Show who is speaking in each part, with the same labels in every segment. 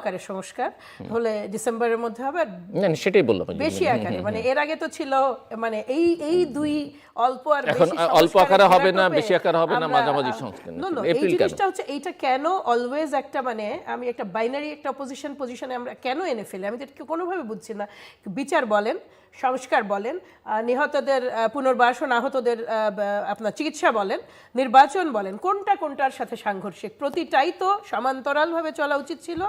Speaker 1: আকারে সংস্কার হলে ডিসেম্বরের মধ্যে হবে
Speaker 2: না সেটাই বললাম
Speaker 1: বেশি আকারে মানে এর আগে তো ছিল মানে এই এই দুই অল্প আর
Speaker 2: এখন অল্প আকারে হবে না, বেশি আকারে হবে না, মাঝামাঝি সংস্কার।
Speaker 1: এই জিনিসটা হচ্ছে এইটা কেন অলওয়েজ একটা মানে আমি একটা বাইনারি একটা অপোজিশন পজিশনে আমরা কেন এনে ফেলি? আমি তো এটা কোনোভাবে বুঝছি না। বিচার বলেন সংস্কার বলেন নিহতদের পুনর্বাসন আহতদের আহ, আপনার চিকিৎসা বলেন নির্বাচন বলেন কোনটা কোনটার সাথে সাংঘর্ষিক? প্রতিটাই তো সমান্তরালভাবে চলা উচিত ছিল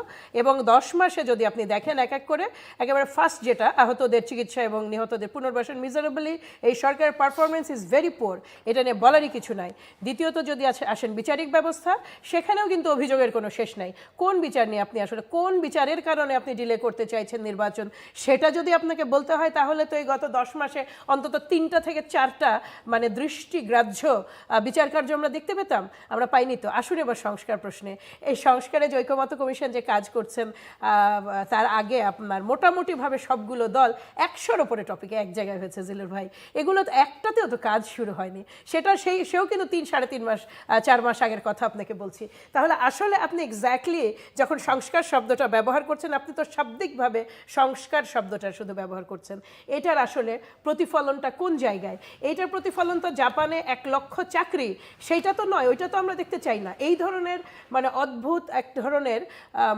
Speaker 1: এবং দশ মাসে যদি আপনি দেখেন এক এক করে, একেবারে ফার্স্ট যেটা, আহতদের চিকিৎসা এবং নিহতদের পুনর্বাসন মিজারেবলি এই সরকারের পারফরমেন্স ইজ ভেরি পোর এটা নিয়ে বলারই কিছু নাই। দ্বিতীয়ত যদি আছে, আসেন বিচারিক ব্যবস্থা, সেখানেও কিন্তু অভিযোগের কোনো শেষ নাই। কোন বিচার নিয়ে আপনি আসলে, কোন বিচারের কারণে আপনি ডিলে করতে চাইছেন নির্বাচন, সেটা যদি আপনাকে বলতে হয়, তাহলে তো এই গত দশ মাসে অন্তত তিনটা থেকে চারটা মানে দৃষ্টিগ্রাহ্য বিচার কার্য আমরা দেখতে পেতাম, আমরা পাইনি তো। আসুন এবার সংস্কার প্রশ্নে। এই সংস্কারে যে ঐকমত্য কমিশন যে কাজ করছেন তার আগে আপনার মোটামুটিভাবে সবগুলো দল একশোর ওপরে টপিকে এক জায়গায় হয়েছে, জিলুর ভাই। এগুলো তো একটাতেও তো কাজ শুরু হয়নি। সেটা সেই, সেও কিন্তু তিন, সাড়ে তিন মাস চার মাস আগের কথা আপনাকে বলছি। তাহলে আসলে আপনি এক্স্যাক্টলি যখন সংস্কার শব্দটা ব্যবহার করছেন, আপনি তো শাব্দিকভাবে সংস্কার শব্দটা শুধু ব্যবহার করছেন। এটার আসলে প্রতিফলনটা কোন জায়গায়? এইটার প্রতিফলন তো জাপানে এক লক্ষ চাকরি। সেইটা তো নয়, ওইটা তো আমরা দেখতে চাই না। এই ধরনের মানে অদ্ভুত এক ধরনের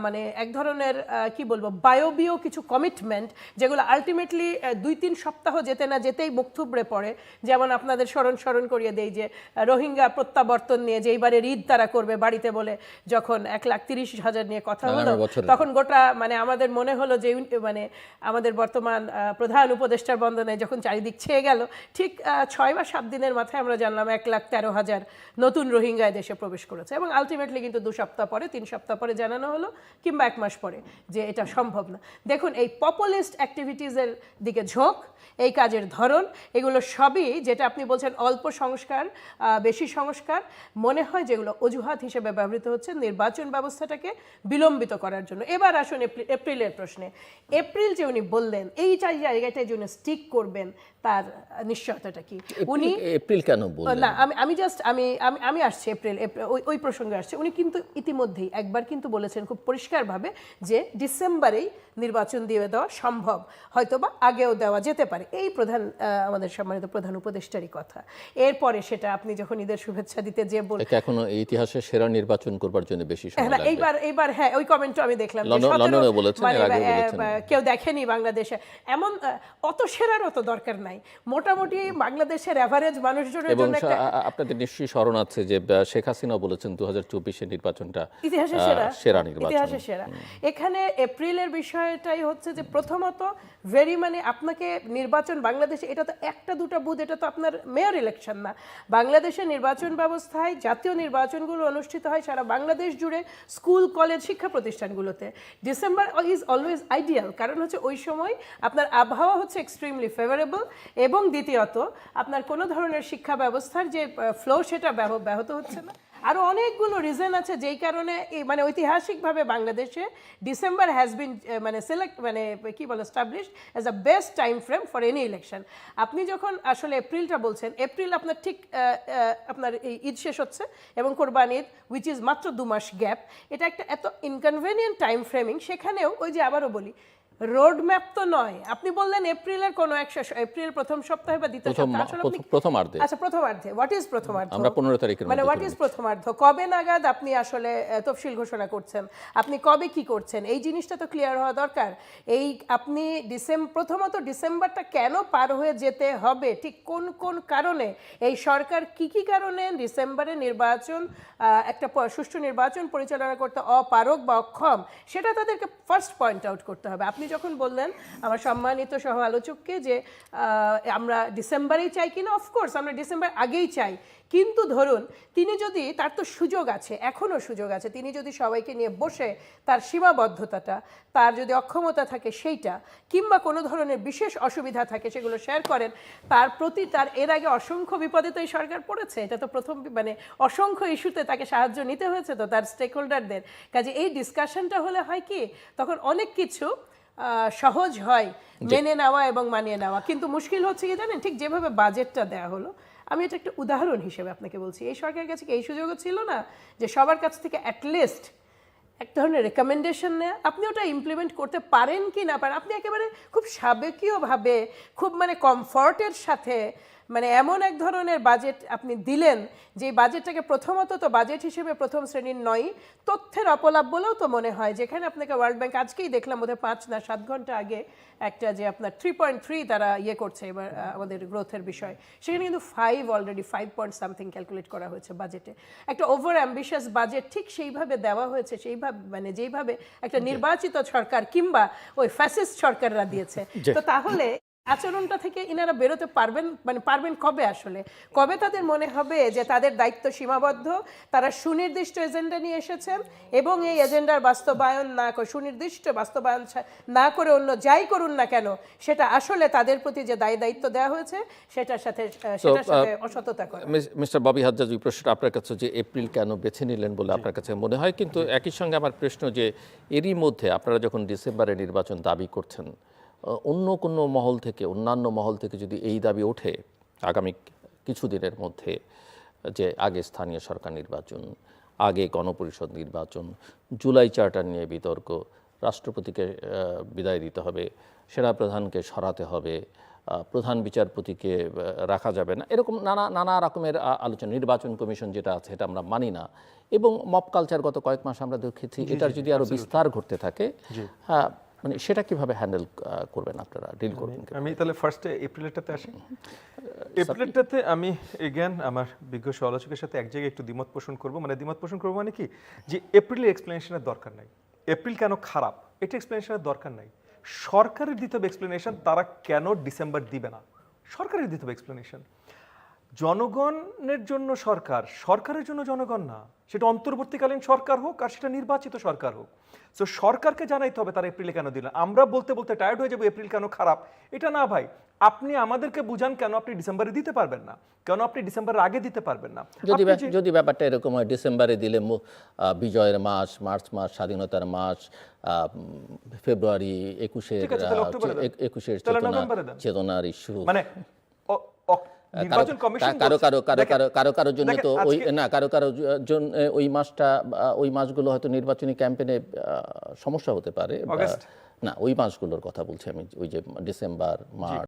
Speaker 1: মানে এক ধরনের কি বলব বায়বীয় কিছু কমিটমেন্ট যেগুলো আলটিমেটলি দুই তিন সপ্তাহ যেতে না যেতেই থুবড়ে পড়ে। যেমন আপনাদের স্মরণ স্মরণ করিয়ে দেই যে রোহিঙ্গা প্রত্যাবর্তন নিয়ে যে এইবারের ঈদ তারা করবে বাড়িতে বলে যখন এক লাখ তিরিশ হাজার নিয়ে কথা হলো তখন গোটা মানে আমাদের মনে হলো যে মানে আমাদের বর্তমান প্রধান উপদেষ্টার বন্দনায় যখন চারিদিক ছেয়ে গেল ঠিক ছয় বা সাত দিনের মাথায় আমরা জানলাম এক লাখ তেরো হাজার নতুন রোহিঙ্গা দেশে প্রবেশ করেছে। এবং আলটিমেটলি কিন্তু দু সপ্তাহ পরে তিন সপ্তাহ পরে জানানো হলো কিংবা এক মাস পরে যে এটা সম্ভব না। দেখুন, এই পপুলিস্ট অ্যাক্টিভিটিসের দিকে ঝোঁক, এই কাজের ধরন, এগুলো সবই যেটা আপনি বলছেন অল্প সংস্কার বেশি সংস্কার, মনে হয় যেগুলো অজুহাত হিসেবে ব্যবহৃত হচ্ছে নির্বাচন ব্যবস্থাটাকে বিলম্বিত করার জন্য। এবার আসুন এপ্রিলের প্রশ্নে। এপ্রিল যে উনি বললেন এই জায়গাটায় যে উনি স্টিক করবেন তার নিশ্চয়তাটা কি? উনি
Speaker 2: এপ্রিল- কেন বললেন?
Speaker 1: না আমি আমি জাস্ট আমি আমি আসছি এপ্রিল ওই ওই প্রসঙ্গে আসছে। উনি কিন্তু ইতিমধ্যেই একবার কিন্তু বলেছেন খুব পরিষ্কারভাবে যে ডিসেম্বরেই নির্বাচন দিয়ে দেওয়া সম্ভব হয়তোবা আগেও দেওয়া যেতে পারে। এই প্রধান আমাদের সম্মানিত প্রধান উপদেষ্টারই কথা। এরপরে সেটা আপনি যখন ঈদের শুভেচ্ছা দিতে যে বল
Speaker 2: একে এখনও ইতিহাসে সেরা নির্বাচন করবার জন্য বেশি সময়
Speaker 1: হ্যাঁ
Speaker 2: লাগবে।
Speaker 1: এইবার এইবার হ্যাঁ ওই কমেন্টও আমি দেখলাম
Speaker 2: লন্ডন-
Speaker 1: 17
Speaker 2: লন্ডনে বলেছেন,
Speaker 1: মানে। কেউ দেখেনি বাংলাদেশে। এমন অত সেরার অত দরকার নাই। মোটামুটি বাংলাদেশের অ্যাভারেজ মানুষজনের জন্য একটা
Speaker 2: আপনাদের নিশ্চয়ই স্মরণ আছে যে শেখ হাসিনা বলেছেন দু হাজার চব্বিশের নির্বাচনটা
Speaker 1: ইতিহাসে
Speaker 2: আহ,
Speaker 1: সেরা।
Speaker 2: সেরা নির্বাচন।
Speaker 1: ইতিহাসে সেরা। এখানে এপ্রিলের বিষয়টাই হচ্ছে যে প্রথমত ভেরি মানে আপনাকে নির্বাচন বাংলাদেশে এটা তো একটা দুটো বুথ এটা তো আপনার মেয়র ইলেকশন না। বাংলাদেশের নির্বাচন ব্যবস্থায় জাতীয় নির্বাচনগুলো অনুষ্ঠিত হয় সারা বাংলাদেশ জুড়ে স্কুল কলেজ শিক্ষা প্রতিষ্ঠানগুলোতে। ডিসেম্বর ইজ অলওয়েজ আইডিয়াল কারণ হচ্ছে ওই সময় আপনার আবহাওয়া হচ্ছে এক্সট্রিমলি ফেভারেবল এবং দ্বিতীয়ত, আপনার কোনো ধরনের শিক্ষা ব্যবস্থার যে ফ্লো সেটা ব্যাহ- ব্যাহত হচ্ছে না। আরও অনেকগুলো রিজন আছে যেই কারণে মানে ঐতিহাসিকভাবে বাংলাদেশে ডিসেম্বর হ্যাজ বিন মানে সিলেক্ট মানে কি বলে establish as a best time frame for any election আপনি যখন আসলে এপ্রিলটা বলছেন এপ্রিল আপনার ঠিক আপনার এই ঈদ শেষ হচ্ছে এবং কোরবান ঈদ উইচ ইজ মাত্র দু মাস গ্যাপ এটা একটা এত ইনকনভেনিয়েন্ট টাইম ফ্রেমিং সেখানেও ওই যে আবারও বলি রোড ম্যাপ তো নয়। আপনি বললেন এপ্রিলের কোনো এক এপ্রিল প্রথম সপ্তাহে বা দ্বিতীয় সপ্তাহে।
Speaker 2: প্রথম- প্রথমার্ধে।
Speaker 1: আচ্ছা প্রথমার্ধে। হোয়াট ইজ প্রথমার্ধ?
Speaker 2: আমরা 15 তারিখের
Speaker 1: মানে হোয়াট ইজ প্রথমার্ধ? কবে নাগাদ আপনি আসলে তফসিল ঘোষণা করছেন? আপনি কবে কি করছেন? এই জিনিসটা তো ক্লিয়ার হওয়া দরকার। এই আপনি ডিসেম্বর প্রথমত ডিসেম্বরটা কেন পার হয়ে যেতে হবে? ঠিক কোন কোন কারণে? এই সরকার কি কি কারণে ডিসেম্বরে নির্বাচন একটা সুষ্ঠু নির্বাচন পরিচালনা করতে অপারক বা অক্ষম সেটা তাদেরকে ফার্স্ট পয়েন্ট আউট করতে হবে। আপনি যখন বললেন আমার সম্মানিত সহ আলোচককে যে আমরা ডিসেম্বরেই চাই কিনা? অফকোর্স আমরা ডিসেম্বর আগেই চাই। কিন্তু ধরুন, তিনি যদি, তার তো সুযোগ আছে, এখনও সুযোগ আছে, তিনি যদি সবাইকে নিয়ে বসে তার সীমাবদ্ধতাটা, তার যদি অক্ষমতা থাকে সেইটা, কিংবা কোনো ধরনের বিশেষ অসুবিধা থাকে সেগুলো শেয়ার করেন, তার প্রতি তার, এর আগে অসংখ্য বিপদে তো এই সরকার পড়েছে, এটা তো প্রথম মানে অসংখ্য ইস্যুতে তাকে সাহায্য নিতে হয়েছে তো তার স্টেক হোল্ডারদের কাজে এই ডিসকাশনটা হলে হয় কি, তখন অনেক কিছু সহজ হয় মেনে নেওয়া এবং মানিয়ে নেওয়া। কিন্তু মুশকিল হচ্ছে কি জানেন? ঠিক যেভাবে বাজেটটা দেয়া হলো আমি এটা একটা উদাহরণ হিসেবে আপনাকে বলছি। এই সরকারের কাছে কি এই সুযোগও ছিল না যে সবার কাছ থেকে অ্যাটলিস্ট এক ধরনের রেকমেন্ডেশন নেয়? আপনি ওটা ইমপ্লিমেন্ট করতে পারেন কি না পারেন? আপনি একেবারে খুব সাবেকীয়ভাবে খুব মানে কমফর্টের সাথে মানে এমন এক ধরনের বাজেট আপনি দিলেন যে বাজেটটাকে প্রথমত তো বাজেট হিসেবে প্রথম শ্রেণির নয় তথ্যের অপলাপ বলেও তো মনে হয়। যেখানে আপনাকে ওয়ার্ল্ড ব্যাংক আজকেই দেখলাম বোধহয় পাঁচ না সাত ঘণ্টা আগে একটা যে আপনার থ্রি পয়েন্ট থ্রি তারা ইয়ে করছে এবার আমাদের গ্রোথের বিষয়। সেখানে কিন্তু five already five point something calculate করা হয়েছে বাজেটে একটা ওভার অ্যাম্বিশাস বাজেট ঠিক সেইভাবে দেওয়া হয়েছে সেইভাবে মানে যেইভাবে একটা নির্বাচিত সরকার কিংবা ওই ফ্যাসিস্ট সরকাররা দিয়েছে। তো তাহলে আচরণটা থেকে ইনারা বেরোতে পারবেন মানে পারবেন কবে আসলে? কবে তাদের মনে হবে যে তাদের দায়িত্ব সীমাবদ্ধ? তারা সুনির্দিষ্ট এজেন্ডা নিয়ে এসেছেন এবং এই এজেন্ডার বাস্তবায়ন না করে সুনির্দিষ্ট বাস্তবায়ন না করে অন্য যাই করুন না কেন সেটা আসলে তাদের প্রতি যে দায় দায়িত্ব দেওয়া হয়েছে সেটার সাথে সেটার সাথে অসততা করে।
Speaker 2: মিস্টার ববি হাজ্জাজ ওই প্রশ্নটা আপনার কাছে যে এপ্রিল কেন বেছে নিলেন বলে আপনার কাছে মনে হয়? কিন্তু একই সঙ্গে আমার প্রশ্ন যে এরই মধ্যে আপনারা যখন ডিসেম্বরে নির্বাচন দাবি করছেন অন্য কোনো মহল থেকে অন্যান্য মহল থেকে যদি এই দাবি ওঠে আগামী কিছু দিনের মধ্যে যে আগে স্থানীয় সরকার নির্বাচন আগে গণপরিষদ নির্বাচন জুলাই চার্টার নিয়ে বিতর্ক রাষ্ট্রপতিকে বিদায় দিতে হবে সেনাপ্রধানকে সরাতে হবে প্রধান বিচারপতিকে রাখা যাবে না এরকম নানা নানা রকমের আলোচনা নির্বাচন কমিশন যেটা আছে এটা আমরা মানি না। এবং মপ কালচার গত কয়েক মাস আমরা দেখেছি এটার যদি আরও বিস্তার ঘটতে থাকে হ্যাঁ মানে সেটা কীভাবে হ্যান্ডেল করবেন আপনারা? ডিল করবেন
Speaker 3: আমি তাহলে ফার্স্টে এপ্রিলেরটাতে আসি। এপ্রিলেরটাতে আমি এগেন আমার বিজ্ঞ সমালোচকের সাথে এক জায়গায় একটু দ্বিমত পোষণ করব। মানে দ্বিমত পোষণ করব মানে কি? যে এপ্রিলের এক্সপ্লেনেশনের দরকার নাই। এপ্রিল কেন খারাপ? এটা এক্সপ্লেনেশনের দরকার নাই। সরকারের দিতে হবে এক্সপ্লেনেশন তারা কেন ডিসেম্বর দিবে না? সরকারের দিতে হবে এক্সপ্লেনেশন জনগণের জন্য সরকার সরকারের জন্য জনগণ না। সেটা অন্তর্বর্তীকালীন সরকার হোক আর সেটা নির্বাচিত সরকার হোক। সো সরকারকে জানাইতে হবে তারা এপ্রিলে কেন দিলেন আমরা বলতে বলতে টায়ার্ড হয়ে যাব এপ্রিল কেন খারাপ? এটা না ভাই। আপনি আমাদেরকে বুঝান কেন আপনি ডিসেম্বরে দিতে পারবেন না? কেন আপনি ডিসেম্বরের আগে দিতে পারবেন না?
Speaker 2: যদি যদি ব্যাপারটা এরকম হয় ডিসেম্বরে দিলে বিজয়ের মাস মার্চ মাস স্বাধীনতার মাস ফেব্রুয়ারি একুশের একুশের। চেতনার ইস্যু।
Speaker 3: মানে
Speaker 2: কারও কারও
Speaker 3: কারও
Speaker 2: কারও কারও কারও জন্য তো ওই না কারও কারও জন্য ওই মাসটা ওই মাসগুলো হয়তো নির্বাচনী ক্যাম্পেনে সমস্যা হতে পারে না ওই মাসগুলোর কথা বলছি আমি ওই যে ডিসেম্বর মার্চ